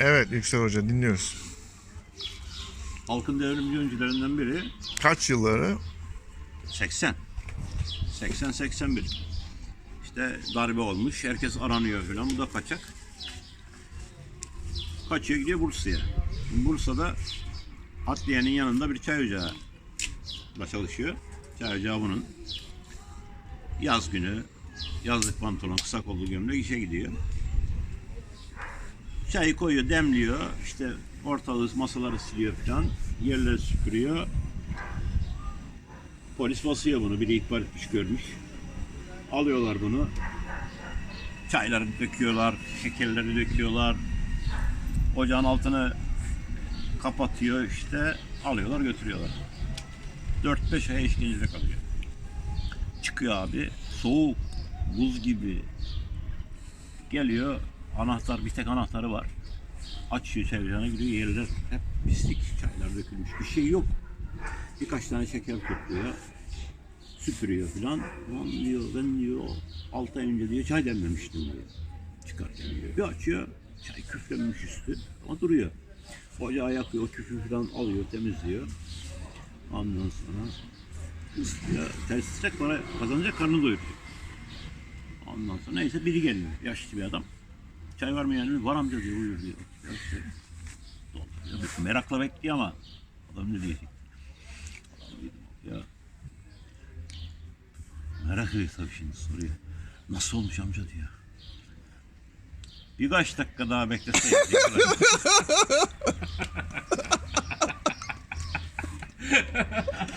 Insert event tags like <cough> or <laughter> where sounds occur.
Evet Yüksel Hoca dinliyoruz. Halkın devrimci öncülerinden biri Kaç yılları? 80. 80-81. İşte darbe olmuş. Herkes aranıyor falan. Bu da kaçak. Kaçıyor gidiyor Bursa'ya. Bursa'da Atliye'nin yanında bir çay ocağı çalışıyor. Çay ocağı bunun. Yaz günü yazlık pantolon, kısa kollu gömlek işe gidiyor. Çayı koyuyor, demliyor. İşte ortalığı, masaları siliyor falan. Yerleri süpürüyor. Polis basıyor bunu. Biri ihbar etmiş görmüş. Alıyorlar bunu. Çayları döküyorlar, şekerleri döküyorlar. Ocağın altını kapatıyor işte. Alıyorlar götürüyorlar. 4-5 ay işkencede kalıyor. Çıkıyor abi. Soğuk, buz gibi. Geliyor. Anahtar, bir tek anahtarı var. Açıyor çevrene giriyor. Yerler hep pislik. Çaylar dökülmüş. Bir şey yok. Birkaç tane şeker topluyor. Süpürüyor filan. Lan diyor ben diyor 6 ay önce diyor çay demlemiştim diyor. Çıkarken diyor. Bir açıyor. Çay küflenmiş üstü. Ama duruyor. Ocağı yakıyor. O küfü filan alıyor temizliyor. Ondan sonra ısıtıyor. Tesisat para kazanacak karnı doyuruyor. Ondan sonra neyse biri geliyor. Yaşlı bir adam. Çay var mı yani? Var amca diyor. Buyur diyor. Merakla bekliyor ama adam ne diyecek? Ya merak ediyor tabii şimdi soruyor. Nasıl olmuş amca diyor. Birkaç dakika daha bekleseydik. <laughs> <laughs>